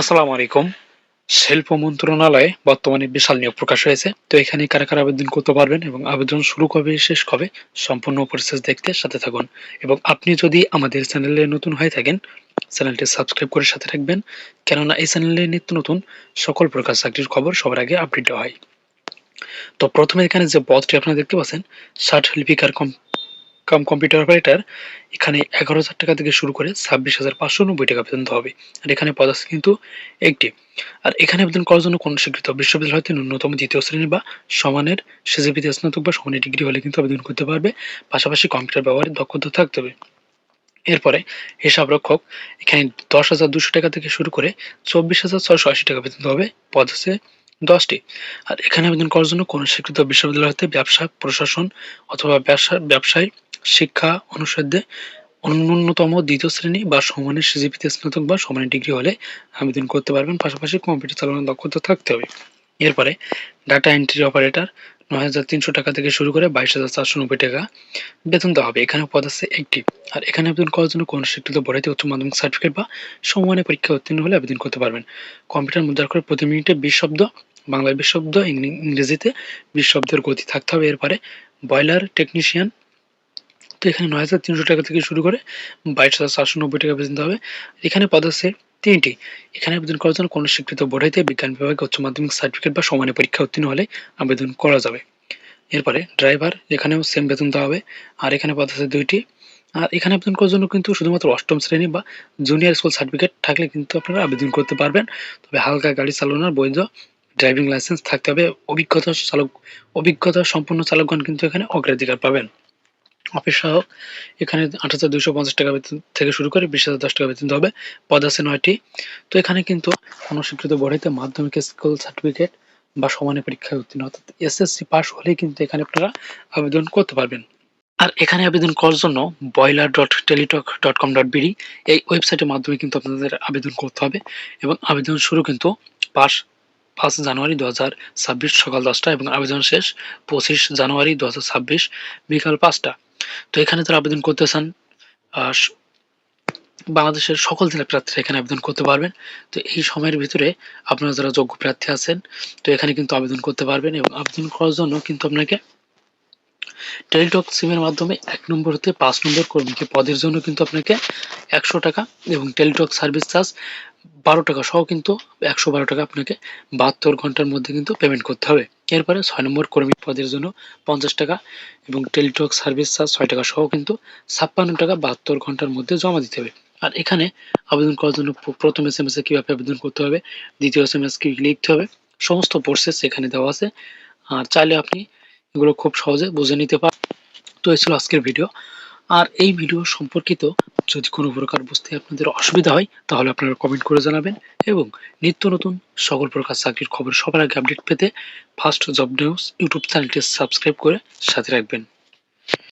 আসসালামু আলাইকুম। শিল্প মন্ত্রণালয়ে বর্তমানে বিশাল নিয়োগ প্রকাশ হয়েছে। তো এখানে কারা কারা আবেদন করতে পারবেন এবং আবেদন শুরু কবে, শেষ কবে, সম্পূর্ণ প্রসেস দেখতে সাথে থাকুন। এবং আপনি যদি আমাদের চ্যানেলে নতুন হয়ে থাকেন, চ্যানেলটি সাবস্ক্রাইব করে সাথে রাখবেন কেননা এই চ্যানেলে নিত্য নতুন সকল প্রকার চাকরির খবর সবার আগে আপডেট হয়। তো প্রথমে এখানে যে পদটি আপনারা দেখতে পাচ্ছেন, ষাট লিপিকার কম কাম কম্পিউটার অপারেটর এখানে এগারো হাজার টাকা থেকে শুরু করে ছাব্বিশ হাজার পাঁচশো নব্বই টাকা পর্যন্ত হবে। আর এখানে পদ আছে কিন্তু একটি। আর এখানে আবেদন করার জন্য কোন স্বীকৃত বিশ্ববিদ্যালয় হতে ন্যূনতম দ্বিতীয় শ্রেণি বা সমানের সিজিপিতে স্নাতক বা সমানের ডিগ্রি হলে কিন্তু আবেদন করতে পারবে। পাশাপাশি কম্পিউটার ব্যবহারের দক্ষতা থাকতে হবে এরপরে হিসাব রক্ষক এখানে দশ হাজার দুশো টাকা থেকে শুরু করে চব্বিশ হাজার ছয়শো আশি টাকা পর্যন্ত হবে পদ আছে দশটি। আর এখানে আবেদন করার জন্য কোনো স্বীকৃত বিশ্ববিদ্যালয় হতে ব্যবসা, প্রশাসন অথবা ব্যবসা, ব্যবসায় শিক্ষা অনুষদে ন্যূনতম দ্বিতীয় শ্রেণি বা সমানের সিজিপিতে স্নাতক বা সমানের ডিগ্রি হলে আবেদন করতে পারবেন। পাশাপাশি কম্পিউটার চালানোর দক্ষতা থাকতে হবে। এরপরে ডাটা এন্ট্রি অপারেটর নয় হাজার তিনশো টাকা থেকে শুরু করে বাইশ হাজার চারশো নব্বই টাকা বেতন দেওয়া হবে। এখানে পদ আছে একটি। আর এখানে আবেদন করার জন্য কোনো স্বীকৃত বোর্ডে উচ্চ মাধ্যমিক সার্টিফিকেট বা সমমানের পরীক্ষা উত্তীর্ণ হলে আবেদন করতে পারবেন। কম্পিউটার মুদ্রা করে প্রতি মিনিটে বিশ শব্দ, বাংলায় বিশ শব্দ, ইংরেজিতে বিশ শব্দের গতি থাকতে হবে। এরপরে বয়লার টেকনিশিয়ান তো এখানে নয় হাজার তিনশো টাকা থেকে শুরু করে বাইশ হাজার চারশো নব্বই টাকা পর্যন্ত হবে। এখানে পদ আছে তিনটি। এখানে আবেদন করার জন্য কোনো স্বীকৃত বোর্ড হইতে বিজ্ঞান বিভাগে, উচ্চ মাধ্যমিক সার্টিফিকেট বা সমানের পরীক্ষা উত্তীর্ণ হলে আবেদন করা যাবে। এরপরে ড্রাইভার এখানেও সেম বেতন দেওয়া হবে। আর এখানে পদ আছে দুইটি। আর এখানে আবেদন করার জন্য কিন্তু শুধুমাত্র অষ্টম শ্রেণি বা জুনিয়র স্কুল সার্টিফিকেট থাকলে কিন্তু আপনারা আবেদন করতে পারবেন। তবে হালকা গাড়ি চালানোর বৈধ ড্রাইভিং লাইসেন্স থাকতে হবে। অভিজ্ঞতা চালক, অভিজ্ঞতা সম্পন্ন চালকগণ কিন্তু এখানে অগ্রাধিকার পাবেন। অফিস সহায়ক এখানে আট হাজার দুশো পঞ্চাশ টাকা বেতন থেকে শুরু করে বিশ হাজার দশ টাকা বেতন হবে। পদ আছে নয়টি। তো এখানে কিন্তু অনস্বীকৃত বড়াইতে মাধ্যমিক স্কুল সার্টিফিকেট বা সমানের পরীক্ষায় উত্তীর্ণ। অর্থাৎ এসএসসি পাস হলেই কিন্তু এখানে আপনারা আবেদন করতে পারবেন। আর এখানে আবেদন করার জন্য boiler dot Teletalk dot com dot BD এই ওয়েবসাইটের মাধ্যমে কিন্তু আপনাদের আবেদন করতে হবে এবং আবেদন শুরু কিন্তু পাস পাঁচ জানুয়ারি দু হাজার ছাব্বিশ সকাল দশটা এবং আবেদন শেষ পঁচিশ জানুয়ারি দু হাজার ছাব্বিশ বিকাল পাঁচটা। তো এখানে তারা আবেদন করতে চান বাংলাদেশের সকল জেলার প্রার্থীরা এখানে আবেদন করতে পারবেন। তো এই সময়ের ভিতরে আপনারা যারা যোগ্য প্রার্থী আছেন, তো এখানে কিন্তু আবেদন করতে পারবেন এবং আবেদন করার জন্য কিন্তু আপনাকে টেলিটক সিমের মাধ্যমে এক নম্বর হতে পাঁচ নম্বর কর্মীকে পদের জন্য কিন্তু আপনাকে একশো টাকা এবং টেলিটক সার্ভিস চার্জ বারো টাকা সহ কিন্তু একশো বারো টাকা আপনাকে বাহাত্তর ঘণ্টার মধ্যে কিন্তু পেমেন্ট করতে হবে। এরপরে ছয় নম্বর কর্মী পদের জন্য পঞ্চাশ টাকা এবং টেলিটক সার্ভিস চার্জ ছয় টাকা সহ কিন্তু ছাপ্পান্ন টাকা বাহাত্তর ঘণ্টার মধ্যে জমা দিতে হবে। আর এখানে আবেদন করার জন্য প্রথম এস এম এস কীভাবে আবেদন করতে হবে, দ্বিতীয় এস এম এস কি লিখতে হবে, সমস্ত প্রসেস এখানে দেওয়া আছে। আর চাইলে আপনি এগুলো খুব সহজে বুঝে নিতে পারেন তো এই ছিল আজকের ভিডিও আর এই ভিডিও সম্পর্কিত যদি কোনো প্রকার বুঝতে আপনাদের অসুবিধা হয়, তাহলে আপনারা কমেন্ট করে জানাবেন এবং নিত্য নতুন সকল প্রকার চাকরির খবর সবার আগে আপডেট পেতে ফার্স্ট জব নিউজ ইউটিউব চ্যানেলটি সাবস্ক্রাইব করে সাথে রাখবেন।